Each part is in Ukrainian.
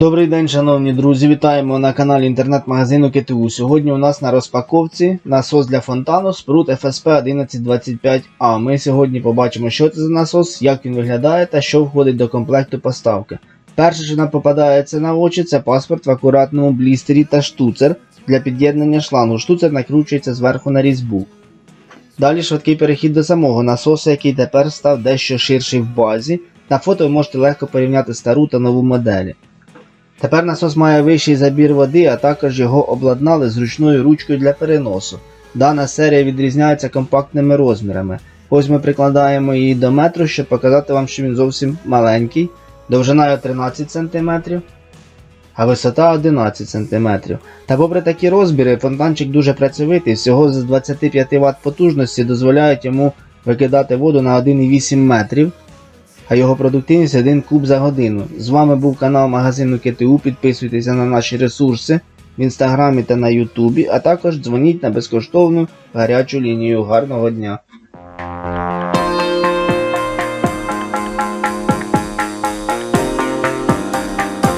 Добрий день, шановні друзі. Вітаємо на каналі інтернет-магазину КТУ. Сьогодні у нас на розпаковці насос для фонтану Sprut FSP 1125A. Ми сьогодні побачимо, що це за насос, як він виглядає та що входить до комплекту поставки. Перше, що нам попадається на очі, це паспорт в акуратному блістері та штуцер для під'єднання шлангу. Штуцер накручується зверху на різьбу. Далі швидкий перехід до самого насоса, який тепер став дещо ширший в базі. На фото ви можете легко порівняти стару та нову моделі. Тепер насос має вищий забір води, а також його обладнали зручною ручкою для переносу. Дана серія відрізняється компактними розмірами. Ось ми прикладаємо її до метру, щоб показати вам, що він зовсім маленький. Довжина його 13 см, а висота 11 см. Та попри такі розміри, фонтанчик дуже працьовитий, всього з 25 Вт потужності дозволяють йому викидати воду на 1,8 метрів а його продуктивність один куб за годину. З вами був канал магазину КТУ. Підписуйтеся на наші ресурси в інстаграмі та на Ютубі, а також дзвоніть на безкоштовну гарячу лінію. Гарного дня!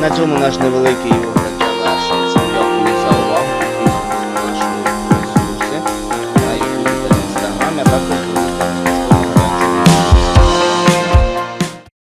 На цьому наш невеликий наш. За увагу. На Ютубі та Інстаграмі.